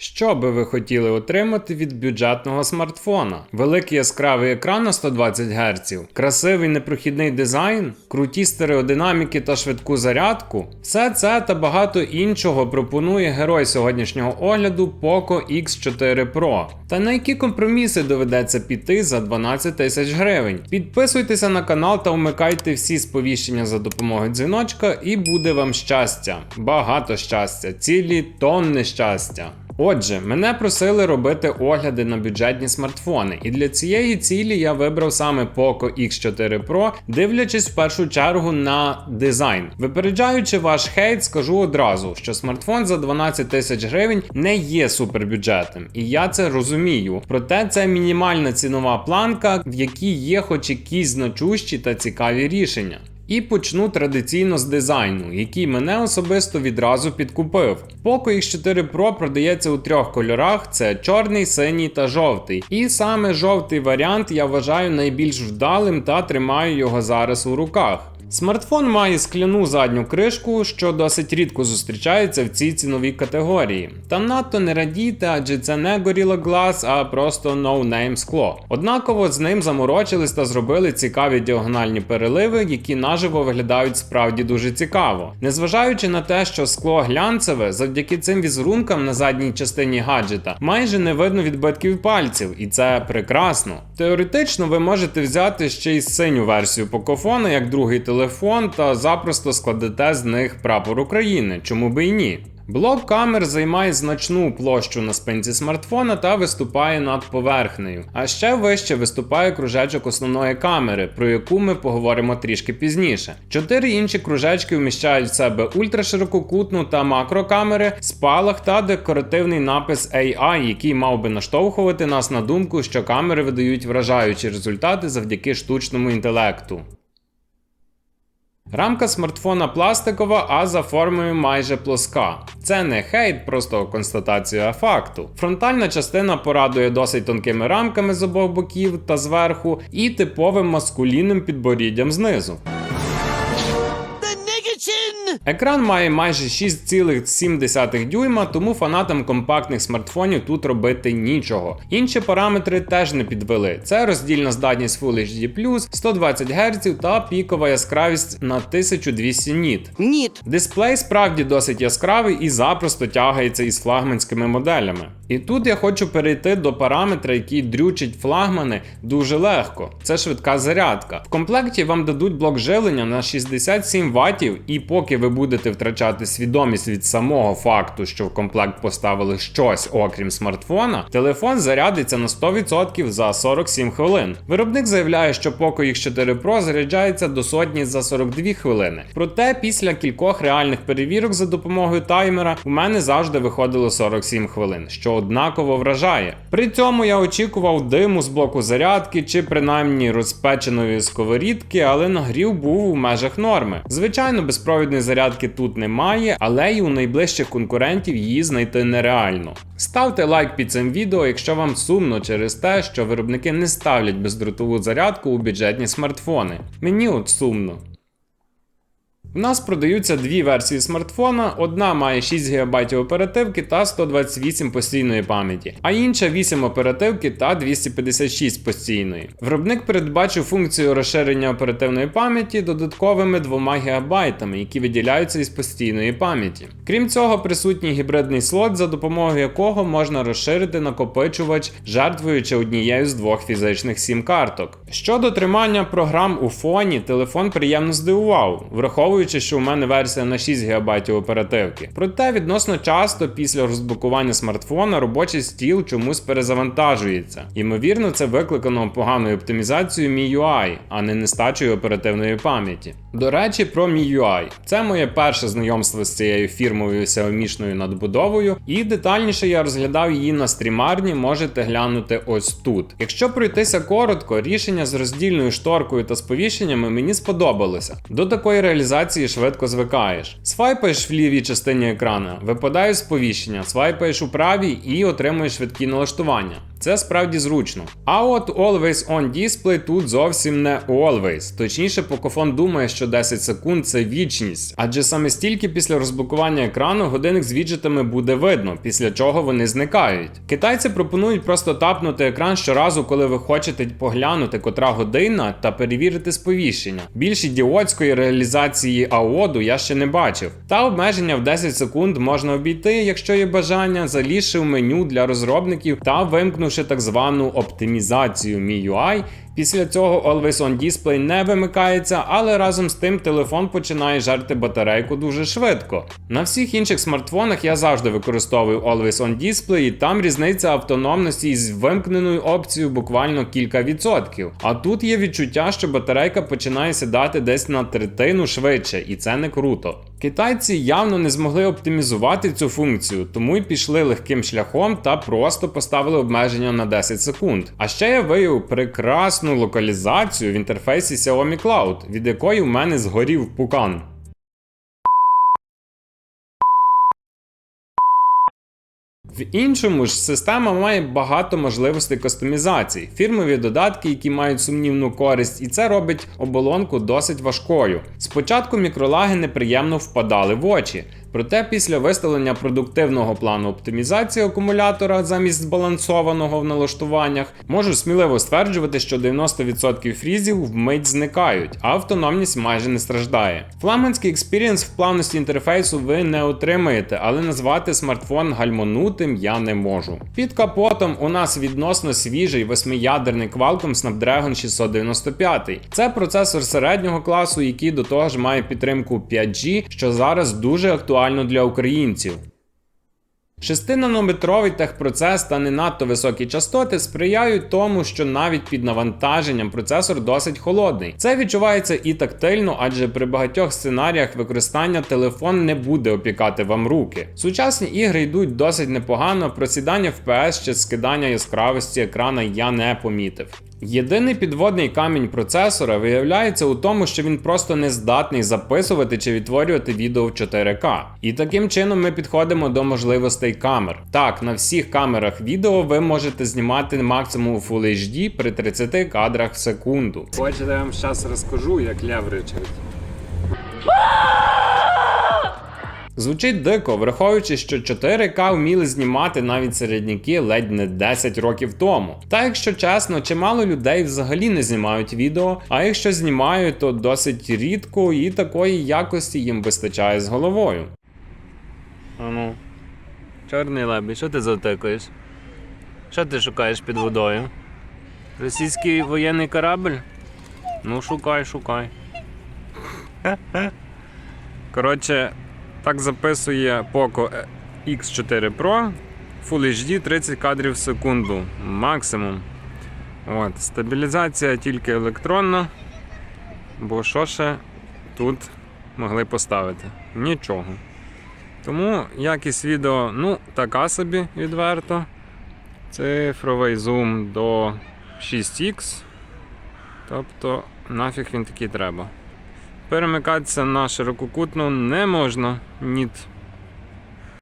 Що би ви хотіли отримати від бюджетного смартфона? Великий яскравий екран на 120 Гц, красивий непрохідний дизайн, круті стереодинаміки та швидку зарядку? Все це та багато іншого пропонує герой сьогоднішнього огляду Poco X4 Pro. Та на які компроміси доведеться піти за 12 тисяч гривень? Підписуйтеся на канал та вмикайте всі сповіщення за допомогою дзвіночка, і буде вам щастя. Багато щастя, цілі тонни щастя. Отже, мене просили робити огляди на бюджетні смартфони, і для цієї цілі я вибрав саме Poco X4 Pro, дивлячись в першу чергу на дизайн. Випереджаючи ваш хейт, скажу одразу, що смартфон за 12 тисяч гривень не є супербюджетним, і я це розумію. Проте це мінімальна цінова планка, в якій є хоч якісь значущі та цікаві рішення. І почну традиційно з дизайну, який мене особисто відразу підкупив. Poco X4 Pro продається у трьох кольорах: це чорний, синій та жовтий. І саме жовтий варіант я вважаю найбільш вдалим та тримаю його зараз у руках. Смартфон має скляну задню кришку, що досить рідко зустрічається в цій ціновій категорії. Та надто не радійте, адже це не Gorilla Glass, а просто no-name скло. Однаково з ним заморочились та зробили цікаві діагональні переливи, які наживо виглядають справді дуже цікаво. Незважаючи на те, що скло глянцеве, завдяки цим візерункам на задній частині гаджета майже не видно відбитків пальців, і це прекрасно. Теоретично ви можете взяти ще й синю версію покофона як другий телефон телефон та запросто складете з них прапор України, чому би і ні. Блок камер займає значну площу на спинці смартфона та виступає над поверхнею. А ще вище виступає кружечок основної камери, про яку ми поговоримо трішки пізніше. Чотири інші кружечки вміщають в себе ультраширококутну та макрокамери, спалах та декоративний напис AI, який мав би наштовхувати нас на думку, що камери видають вражаючі результати завдяки штучному інтелекту. Рамка смартфона пластикова, а за формою майже плоска. Це не хейт, просто констатація факту. Фронтальна частина порадує досить тонкими рамками з обох боків та зверху, і типовим маскулінним підборіддям знизу. Екран має майже 6,7 дюйма, тому фанатам компактних смартфонів тут робити нічого. Інші параметри теж не підвели. Це роздільна здатність Full HD+, 120 Гц та пікова яскравість на 1200 ніт. Ніт. Дисплей справді досить яскравий і запросто тягається із флагманськими моделями. І тут я хочу перейти до параметра, який дрючить флагмани дуже легко. Це швидка зарядка. В комплекті вам дадуть блок живлення на 67 Вт, і поки ви будете втрачати свідомість від самого факту, що в комплект поставили щось окрім смартфона, телефон зарядиться на 100% за 47 хвилин. Виробник заявляє, що Poco X4 Pro заряджається до сотні за 42 хвилини. Проте після кількох реальних перевірок за допомогою таймера у мене завжди виходило 47 хвилин, що однаково вражає. При цьому я очікував диму з блоку зарядки чи принаймні розпеченої сковорідки, але нагрів був у межах норми. Звичайно, безпровідної зарядки тут немає, але й у найближчих конкурентів її знайти нереально. Ставте лайк під цим відео, якщо вам сумно через те, що виробники не ставлять бездротову зарядку у бюджетні смартфони. Мені от сумно. У нас продаються дві версії смартфона: одна має 6 ГБ оперативки та 128 постійної пам'яті, а інша 8 оперативки та 256 постійної. Виробник передбачив функцію розширення оперативної пам'яті додатковими 2 ГБ, які виділяються із постійної пам'яті. Крім цього, присутній гібридний слот, за допомогою якого можна розширити накопичувач, жертвуючи однією з двох фізичних сім-карток. Щодо тримання програм у фоні, телефон приємно здивував, враховуючи враховуючи, що у мене версія на 6 ГБ оперативки. Проте відносно часто після розблокування смартфона робочий стіл чомусь перезавантажується. Ймовірно, це викликано поганою оптимізацією MIUI, а не нестачею оперативної пам'яті. До речі, про MIUI. Це моє перше знайомство з цією фірмовою Xiaomi надбудовою, і детальніше я розглядав її на стрімарні, можете глянути ось тут. Якщо пройтися коротко, рішення з роздільною шторкою та сповіщеннями мені сподобалося. До такої реалізації реакції швидко звикаєш. Свайпаєш в лівій частині екрану, випадає сповіщення, свайпаєш у правій і отримуєш швидкі налаштування. Це справді зручно. А от Always On Display тут зовсім не Always. Точніше, Pocophone думає, що 10 секунд це вічність, адже саме стільки після розблокування екрану годинник з віджитами буде видно, після чого вони зникають. Китайці пропонують просто тапнути екран щоразу, коли ви хочете поглянути, котра година, та перевірити сповіщення. Більш ідіотської реалізації аоду я ще не бачив. Та обмеження в 10 секунд можна обійти, якщо є бажання, залізши в меню для розробників та вимкнувши так звану оптимізацію MIUI. Після цього Always On Display не вимикається, але разом з тим телефон починає жерти батарейку дуже швидко. На всіх інших смартфонах я завжди використовую Always On Display, і там різниця автономності із вимкненою опцією буквально кілька відсотків. А тут є відчуття, що батарейка починає сідати десь на третину швидше, і це не круто. Китайці явно не змогли оптимізувати цю функцію, тому й пішли легким шляхом та просто поставили обмеження на 10 секунд. А ще я виявив прекрасну локалізацію в інтерфейсі Xiaomi Cloud, від якої в мене згорів пукан. В іншому ж система має багато можливостей кастомізації, фірмові додатки, які мають сумнівну користь, і це робить оболонку досить важкою. Спочатку мікролаги неприємно впадали в очі. Проте після виставлення продуктивного плану оптимізації акумулятора замість збалансованого в налаштуваннях, можу сміливо стверджувати, що 90% фрізів вмить зникають, а автономність майже не страждає. Флагманський експірієнс в плавності інтерфейсу ви не отримаєте, але назвати смартфон гальмонутим я не можу. Під капотом у нас відносно свіжий восьмиядерний Qualcomm Snapdragon 695. Це процесор середнього класу, який до того ж має підтримку 5G, що зараз дуже актуально для українців. 6-нанометровий техпроцес та не надто високі частоти сприяють тому, що навіть під навантаженням процесор досить холодний. Це відчувається і тактильно, адже при багатьох сценаріях використання телефон не буде опікати вам руки. Сучасні ігри йдуть досить непогано, просідання FPS чи скидання яскравості екрана я не помітив. Єдиний підводний камінь процесора виявляється у тому, що він просто не здатний записувати чи відтворювати відео в 4К. І таким чином ми підходимо до можливостей камер. Так, на всіх камерах відео ви можете знімати максимум у Full HD при 30 кадрах в секунду. Хочете, я вам зараз розкажу, як левричать. Звучить дико, враховуючи, що 4К вміли знімати навіть середняки ледь не 10 років тому. Та якщо чесно, чимало людей взагалі не знімають відео, а якщо знімають, то досить рідко і такої якості їм вистачає з головою. Ану, чорний лебідь, що ти затикаєш? Що ти шукаєш під водою? Російський воєнний корабль? Ну, шукай, шукай. Коротше, так записує Poco X4 Pro Full HD 30 кадрів в секунду. Максимум. От, Стабілізація тільки електронна. Бо що ще тут могли поставити? Нічого. Тому якість відео, ну, така собі відверто. Цифровий зум до 6х. Тобто нафіг він такий треба. Перемикатися на ширококутну не можна. Ніт.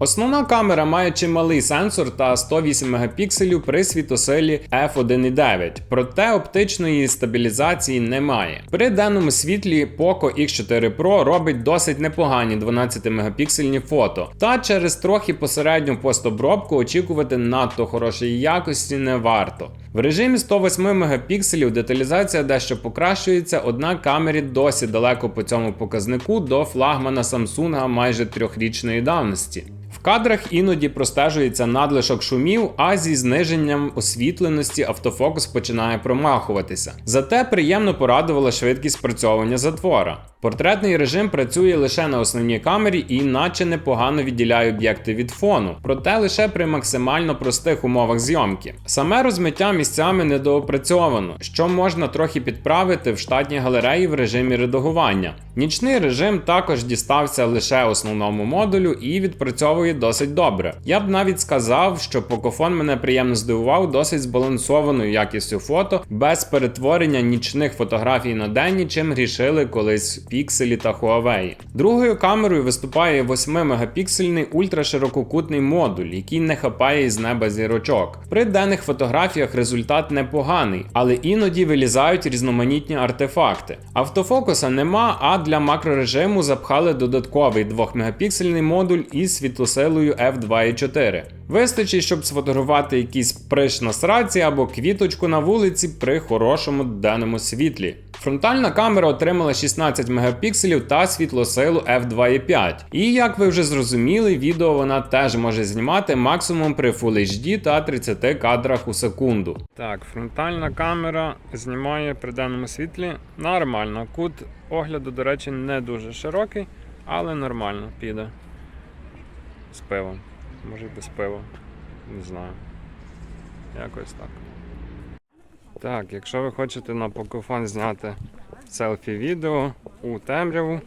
Основна камера має чималий сенсор та 108 мегапікселів при світосилі f1.9, проте оптичної стабілізації немає. При денному світлі Poco X4 Pro робить досить непогані 12 мегапіксельні фото, та через трохи посередню постобробку очікувати надто хорошої якості не варто. В режимі 108 мегапікселів деталізація дещо покращується, однак камері досі далеко по цьому показнику до флагмана Samsung майже трьохрічної давності. В кадрах іноді простежується надлишок шумів, а зі зниженням освітленості автофокус починає промахуватися. Зате приємно порадувала швидкість спрацьовування затвора. Портретний режим працює лише на основній камері і наче непогано відділяє об'єкти від фону, проте лише при максимально простих умовах зйомки. Саме розмиття місцями недоопрацьовано, що можна трохи підправити в штатній галереї в режимі редагування. Нічний режим також дістався лише основному модулю і відпрацьовує досить добре. Я б навіть сказав, що Pocophone мене приємно здивував досить збалансованою якістю фото, без перетворення нічних фотографій на денні, чим грішили колись пікселі та Huawei. Другою камерою виступає 8-мегапіксельний ультраширококутний модуль, який не хапає із неба зірочок. При денних фотографіях результат непоганий, але іноді вилізають різноманітні артефакти. Автофокуса нема, а для макрорежиму запхали додатковий 2-мегапіксельний модуль із світлосилою f2.4. Вистачить, щоб сфотографувати якийсь приш на сраці або квіточку на вулиці при хорошому денному світлі. Фронтальна камера отримала 16 мегапікселів та світлосилу f2.5. І як ви вже зрозуміли, відео вона теж може знімати максимум при Full HD та 30 кадрах у секунду. Так, фронтальна камера знімає при денному світлі нормально. Кут огляду, до речі, не дуже широкий, але нормально піде. З пивом. Може й без пива. Не знаю. Якось так. Так, якщо ви хочете на Pocophone зняти селфі-відео у темряву,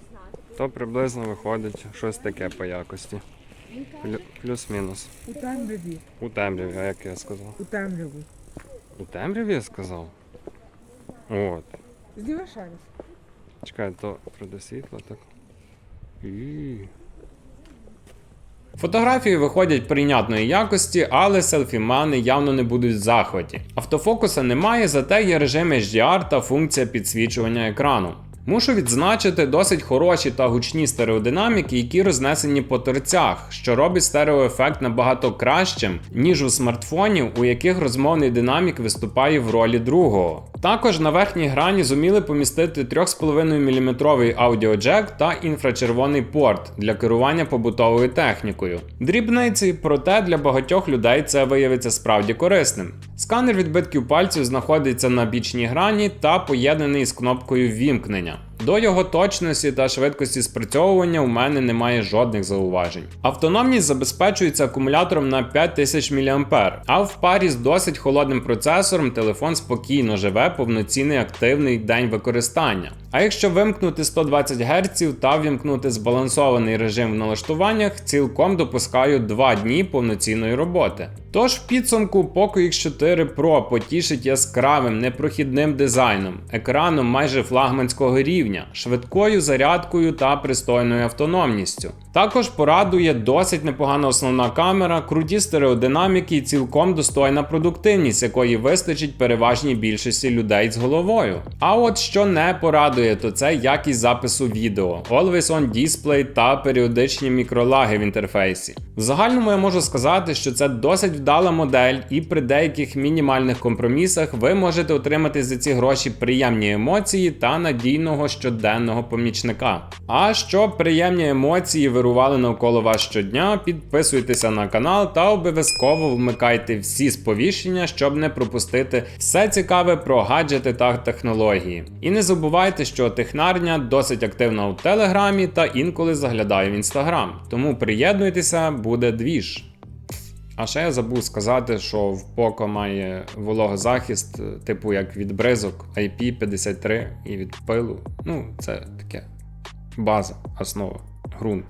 то приблизно виходить щось таке по якості. Плюс-мінус. У темряві, У темряві, а як я сказав? у темряву. У темряві я сказав? От. Ще раз. Чекай, то проде світло, так. І... Фотографії виходять прийнятної якості, але селфімани явно не будуть в захваті. Автофокуса немає, зате є режим HDR та функція підсвічування екрану. Мушу відзначити досить хороші та гучні стереодинаміки, які рознесені по торцях, що робить стереоефект набагато кращим, ніж у смартфонів, у яких розмовний динамік виступає в ролі другого. Також на верхній грані зуміли помістити 3,5 мм аудіоджек та інфрачервоний порт для керування побутовою технікою. Дрібниці, проте для багатьох людей це виявиться справді корисним. Сканер відбитків пальців знаходиться на бічній грані та поєднаний з кнопкою вімкнення. До його точності та швидкості спрацьовування у мене немає жодних зауважень. Автономність забезпечується акумулятором на 5000 мА, а в парі з досить холодним процесором телефон спокійно живе повноцінний активний день використання. А якщо вимкнути 120 Гц та вімкнути збалансований режим в налаштуваннях, цілком допускаю 2 дні повноцінної роботи. Тож в підсумку Poco X4 Pro потішить яскравим непрохідним дизайном, екраном майже флагманського рівня, швидкою зарядкою та пристойною автономністю. Також порадує досить непогана основна камера, круті стереодинаміки і цілком достойна продуктивність, якої вистачить переважній більшості людей з головою. А от що не порадує, то це якість запису відео, Always On Display та періодичні мікролаги в інтерфейсі. В загальному я можу сказати, що це досить вдала модель, і при деяких мінімальних компромісах ви можете отримати за ці гроші приємні емоції та надійного щоденного помічника. А щоб приємні емоції вирували навколо вас щодня, підписуйтеся на канал та обов'язково вмикайте всі сповіщення, щоб не пропустити все цікаве про гаджети та технології. І не забувайте, що технарня досить активна у телеграмі та інколи заглядає в інстаграм. Тому приєднуйтеся, буде двіж. А ще я забув сказати, що в Poco має вологозахист, е, типу як від бризок IP53 і від пилу. Ну, це таке база, основа, ґрунт.